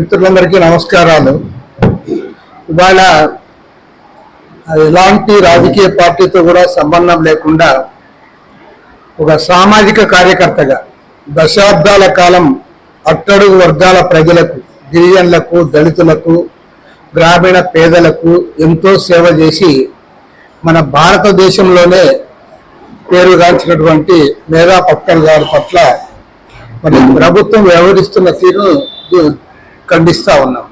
మిత్రులందరికీ నమస్కారాలు. ఇవాళ ఎలాంటి రాజకీయ పార్టీతో కూడా సంబంధం లేకుండా ఒక సామాజిక కార్యకర్తగా దశాబ్దాల కాలం అట్టడుగు వర్గాల ప్రజలకు గిరిజనులకు దళితులకు గ్రామీణ పేదలకు ఎంతో సేవ చేసి మన భారతదేశంలోనే పేరుగాంచినటువంటి మేధా పట్కర్ గారి పట్ల మరి ప్రభుత్వం వ్యవహరిస్తున్న తీరును ఖండిస్తూ ఉన్నాం.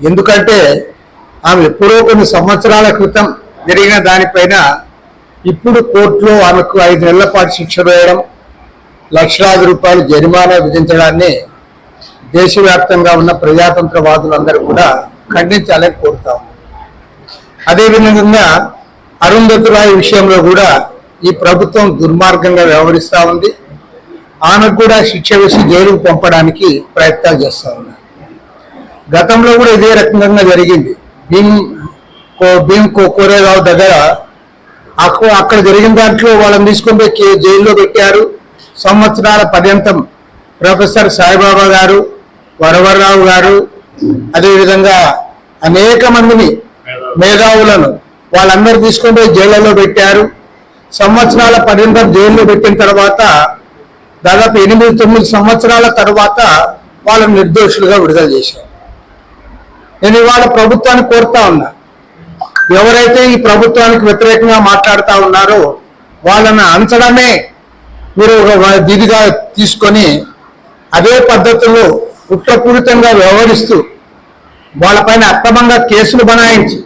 ఎందుకంటే ఆమె ఎప్పుడో కొన్ని సంవత్సరాల క్రితం జరిగిన దానిపైన ఇప్పుడు కోర్టులో ఆమెకు ఐదు నెలల పాటు శిక్ష వేయడం లక్షలాది రూపాయలు జరిమానా విధించడాన్ని దేశవ్యాప్తంగా ఉన్న ప్రజాతంత్రవాదులందరూ కూడా ఖండించాలని కోరుతాం అదేవిధంగా అరుంధతి రాయ్ విషయంలో కూడా ఈ ప్రభుత్వం దుర్మార్గంగా వ్యవహరిస్తూ ఉంది. ఆమెకు కూడా శిక్ష వేసి జైలుకు పంపడానికి ప్రయత్నాలు చేస్తా ఉన్నారు గతంలో కూడా ఇదే రకంగా జరిగింది. భీమ్ కో- భీమ్ కో- కోరేగావ్ దగ్గర అక్కడ అక్కడ జరిగిన దాంట్లో వాళ్ళని తీసుకొని పోయి కే- జైల్లో పెట్టారు. సంవత్సరాల పర్యంతం ప్రొఫెసర్ సాయిబాబా గారు వరవరరావు గారు అదేవిధంగా అనేక మందిని మేధావులను వాళ్ళందరూ తీసుకొని పోయి జైళ్ళలో పెట్టారు. సంవత్సరాల పర్యంతం జైల్లో పెట్టిన తర్వాత దాదాపు ఎనిమిది తొమ్మిది సంవత్సరాల తర్వాత వాళ్ళని నిర్దోషులుగా విడుదల చేశారు. నేను ఇవాళ ప్రభుత్వాన్ని కోరుతా ఉన్నా. ఎవరైతే ఈ ప్రభుత్వానికి వ్యతిరేకంగా మాట్లాడుతూ ఉన్నారో వాళ్ళని అంచడమే మీరు ఒక దిదిగా తీసుకొని అదే పద్ధతిలో కుట్రపూరితంగా వ్యవహరిస్తూ వాళ్ళపైన అక్రమంగా కేసులు బనాయించి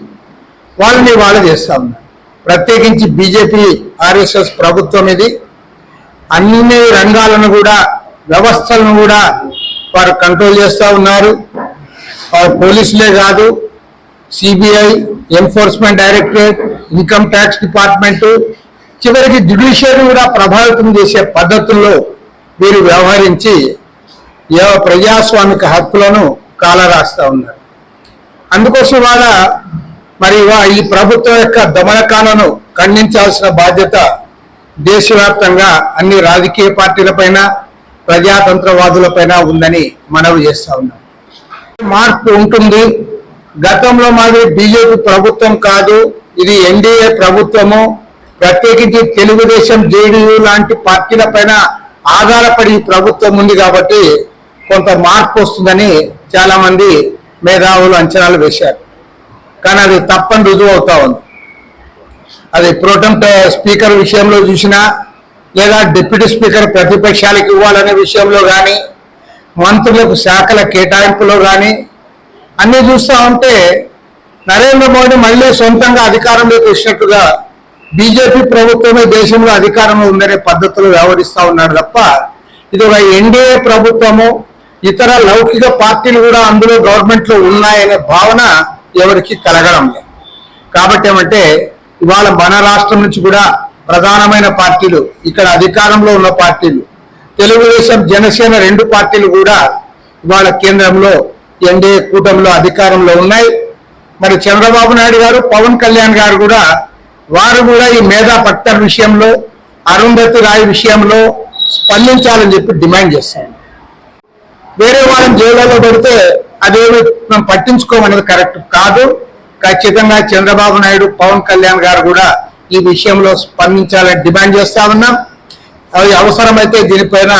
వాళ్ళని వాళ్ళు చేస్తా ఉన్నారు ప్రత్యేకించి బీజేపీ ఆర్ఎస్ఎస్ ప్రభుత్వం ఇది. అన్ని రంగాలను కూడా వ్యవస్థలను కూడా వారు కంట్రోల్ చేస్తూ ఉన్నారు. పోలీసులే కాదు CBI enforcement directorate income tax department చివరికి జ్యుడిషియరీ కూడా ప్రభావితం చేసే పద్ధతుల్లో వీరు వ్యవహరించి ప్రజాస్వామిక హక్కులను కాలరాస్తా ఉన్నారు. అందుకోసం వాళ్ళ మరి ఈ ప్రభుత్వం యొక్క దమనకాలను ఖండించాల్సిన బాధ్యత దేశవ్యాప్తంగా అన్ని రాజకీయ పార్టీలపైన ప్రజాతంత్రవాదులపైన ఉందని మనవి చేస్తా ఉన్నాం. మార్పు ఉంటుంది. గతంలో మాది బీజేపీ ప్రభుత్వం కాదు. ఇది ఎన్డీఏ ప్రభుత్వము. ప్రత్యేకించి తెలుగుదేశం జేడీయూ లాంటి పార్టీల పైన ఆధారపడి ప్రభుత్వం ఉంది కాబట్టి కొంత మార్పు వస్తుందని చాలా మంది మేధావులు అంచనాలు వేశారు. కానీ అది తప్పని రుజువు అవుతా ఉంది. అది ప్రోటం స్పీకర్ విషయంలో చూసినా లేదా డిప్యూటీ స్పీకర్ ప్రతిపక్షాలకు ఇవ్వాలనే విషయంలో కానీ మంత్రులకు శాఖల కేటాయింపులో కానీ అన్నీ చూస్తూ ఉంటే నరేంద్ర మోడీ మళ్ళీ సొంతంగా అధికారంలోకి వచ్చినట్టుగా బీజేపీ ప్రభుత్వమే దేశంలో అధికారంలో ఉందనే పద్ధతులు వ్యవహరిస్తూ ఉన్నాడు తప్ప ఇది ఒక ఎన్డీఏ ప్రభుత్వము ఇతర లౌకిక పార్టీలు కూడా అందులో గవర్నమెంట్లో ఉన్నాయనే భావన ఎవరికి కలగడం లేదు. కాబట్టి ఏమంటే ఇవాళ మన రాష్ట్రం నుంచి కూడా ప్రధానమైన పార్టీలు ఇక్కడ అధికారంలో ఉన్న పార్టీలు తెలుగుదేశం జనసేన రెండు పార్టీలు కూడా ఇవాళ కేంద్రంలో ఎన్డీఏ కూటమిలో అధికారంలో ఉన్నాయి. మరి చంద్రబాబు నాయుడు గారు పవన్ కళ్యాణ్ గారు కూడా వారు కూడా ఈ మేధా పట్టర్ విషయంలో అరుంధతి రాయ్ విషయంలో స్పందించాలని చెప్పి డిమాండ్ చేస్తాను. వేరే వాళ్ళని జైల్లో పెడితే అదేమి మనం పట్టించుకోమనేది కరెక్ట్ కాదు. ఖచ్చితంగా చంద్రబాబు నాయుడు పవన్ కళ్యాణ్ గారు కూడా ఈ విషయంలో స్పందించాలని డిమాండ్ చేస్తా ఉన్నాం. అది అవసరమైతే దీనిపైన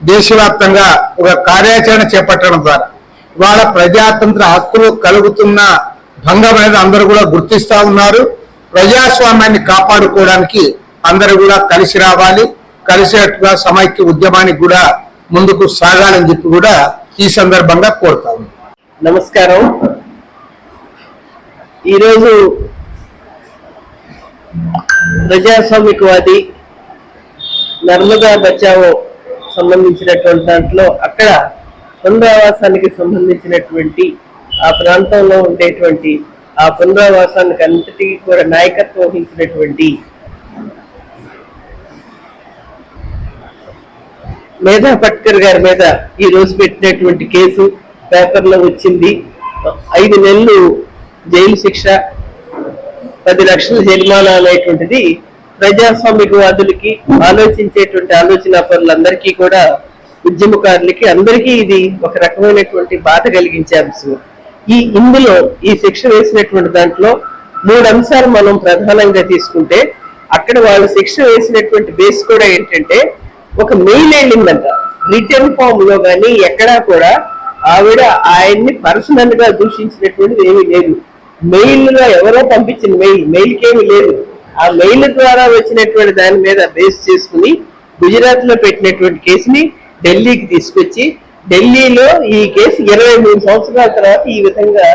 దేశవ్యాప్తంగా ఒక కార్యాచరణ చేపట్టడం ద్వారా ఇవాళ ప్రజాతంత్ర హక్కులు కలుగుతున్న భంగం అనేది అందరూ కూడా గుర్తిస్తూ ఉన్నారు. ప్రజాస్వామ్యాన్ని కాపాడుకోవడానికి అందరూ కూడా కలిసి రావాలి. కలిసేట్టుగా సమైక్య ఉద్యమానికి కూడా ముందుకు సాగాలని చెప్పి కూడా ఈ సందర్భంగా కోరుతా నమస్కారం. ఈరోజు ప్రజాస్వామికవాది నర్మదా బచావో సంబంధించినటువంటి దాంట్లో అక్కడ పునరావాసానికి సంబంధించినటువంటి ఆ ప్రాంతంలో ఉండేటువంటి ఆ పునరావాసానికి అంతటికీ కూడా నాయకత్వం వహించినటువంటి మేధా పట్కర్ గారి మీద ఈ రోజు పెట్టినటువంటి కేసు పేపర్లో వచ్చింది. ఐదు నెలలు జైలు శిక్ష పది లక్షల జరిమానా అనేటువంటిది ప్రజాస్వామికవాదులకి ఆలోచించేటువంటి ఆలోచన పనులందరికీ కూడా ఉద్యమకారులకి అందరికీ ఇది ఒక రకమైనటువంటి బాధ కలిగించే అంశం. ఈ ఇందులో ఈ శిక్ష వేసినటువంటి దాంట్లో మూడు అంశాలు మనం ప్రధానంగా తీసుకుంటే అక్కడ వాళ్ళు శిక్ష వేసినటువంటి బేస్ కూడా ఏంటంటే ఒక మెయిల్ వెళ్ళిందంట. రిటర్న్ ఫామ్లో కానీ ఎక్కడా కూడా ఆవిడ ఆయన్ని పర్సనల్గా దూషించినటువంటిది ఏమీ లేదు. మెయిల్లో ఎవరో పంపించిన మెయిల్ మెయిల్కి కేమీ లేదు. ఆ మెయిల్ ద్వారా వచ్చినటువంటి దాని మీద బేస్ చేసుకుని గుజరాత్లో పెట్టినటువంటి కేసుని ఢిల్లీకి తీసుకొచ్చి ఢిల్లీలో ఈ కేసు ఇరవై మూడు సంవత్సరాల తర్వాత ఈ విధంగా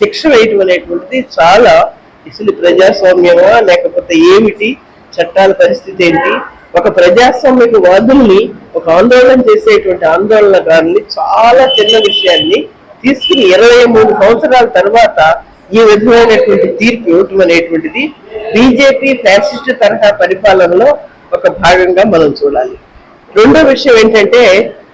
శిక్ష వేయటం అనేటువంటిది చాలా అసలు ప్రజాస్వామ్యమా లేకపోతే ఏమిటి? చట్టాల పరిస్థితి ఏంటి? ఒక ప్రజాస్వామ్యపు వాదుల్ని ఒక ఆందోళన చేసేటువంటి ఆందోళనకారుని చాలా చిన్న విషయాన్ని తీసుకుని ఇరవై మూడు సంవత్సరాల తర్వాత ఈ విధమైనటువంటి తీర్పు ఇవ్వటం అనేటువంటిది బీజేపీ ఫ్యాసిస్ట్ తరహా పరిపాలనలో ఒక భాగంగా మనం చూడాలి. రెండో విషయం ఏంటంటే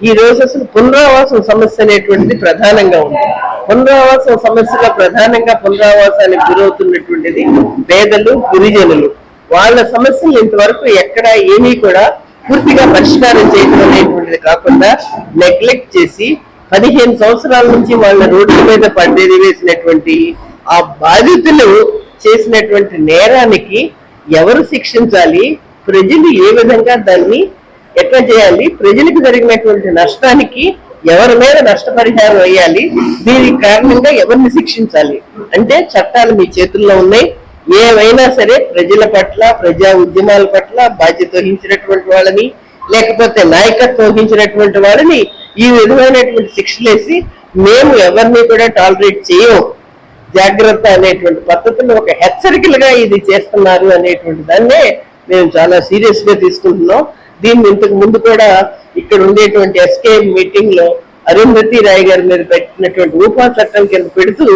ఈ రోజు అసలు పునరావాసం సమస్య అనేటువంటిది ప్రధానంగా ఉంది. పునరావాసం సమస్యగా ప్రధానంగా పునరావాసానికి గురవుతున్నటువంటిది పేదలు గిరిజనులు. వాళ్ళ సమస్యలు ఇంతవరకు ఎక్కడ ఏమీ కూడా పూర్తిగా పరిష్కారం చేయడం అనేటువంటిది కాకుండా నెగ్లెక్ట్ చేసి పదిహేను సంవత్సరాల నుంచి వాళ్ళ రోడ్ల మీద పడేది వేసినటువంటి ఆ బాధితులు చేసినటువంటి నేరానికి ఎవరు శిక్షించాలి? ప్రజలు ఏ విధంగా దాన్ని ఎట్లా చేయాలి? ప్రజలకు జరిగినటువంటి నష్టానికి ఎవరి మీద నష్టపరిహారం వేయాలి? దీనికి కారణంగా ఎవరిని శిక్షించాలి? అంటే చట్టాలు మీ చేతుల్లో ఉన్నాయి. ఏవైనా సరే ప్రజల పట్ల ప్రజా ఉద్యమాల పట్ల బాధ్యత వహించినటువంటి వాళ్ళని లేకపోతే నాయకత్వం వహించినటువంటి వాళ్ళని ఈ విధమైనటువంటి శిక్షలేసి మేము ఎవరిని కూడా టాలరేట్ చేయము. జాగ్రత్త అనేటువంటి పద్ధతిని ఒక హెచ్చరికలుగా ఇది చేస్తున్నారు అనేటువంటి దాన్నే మేము చాలా సీరియస్గా తీసుకుంటున్నాం. దీన్ని ఇంతకు ముందు కూడా ఇక్కడ ఉండేటువంటి ఎస్కే మీటింగ్లో అరుంధతి రాయ్ గారి మీద పెట్టినటువంటి ఊపా చట్టం కింద పెడుతూ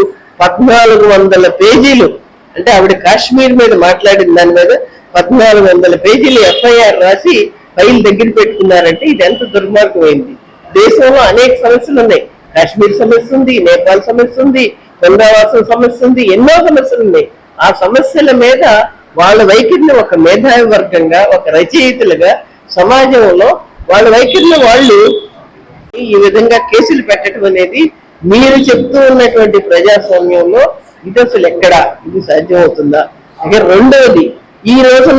పద్నాలుగు వందల పేజీలు అంటే ఆవిడ కాశ్మీర్ మీద మాట్లాడిన దాని మీద పద్నాలుగు వందల పేజీలు ఎఫ్ఐఆర్ రాసి ఫైల్ దగ్గర పెట్టుకున్నారంటే ఇది ఎంత దుర్మార్గమైంది. దేశంలో అనేక సమస్యలు ఉన్నాయి. కాశ్మీర్ సమస్య ఉంది నేపాల్ సమస్య ఉంది పునరావాసం సమస్య ఉంది ఎన్నో సమస్యలు ఉన్నాయి. ఆ సమస్యల మీద వాళ్ళ వైఖరిని ఒక మేధావి వర్గంగా ఒక రచయితలుగా సమాజంలో వాళ్ళ వైఖరిని వాళ్ళు ఈ విధంగా కేసులు పెట్టడం అనేది మీరు చెప్తూ ఉన్నటువంటి ప్రజాస్వామ్యంలో ఇది అసలు ఎక్కడ? ఇది సాధ్యమవుతుందా? ఇక రెండవది ఈ రోజున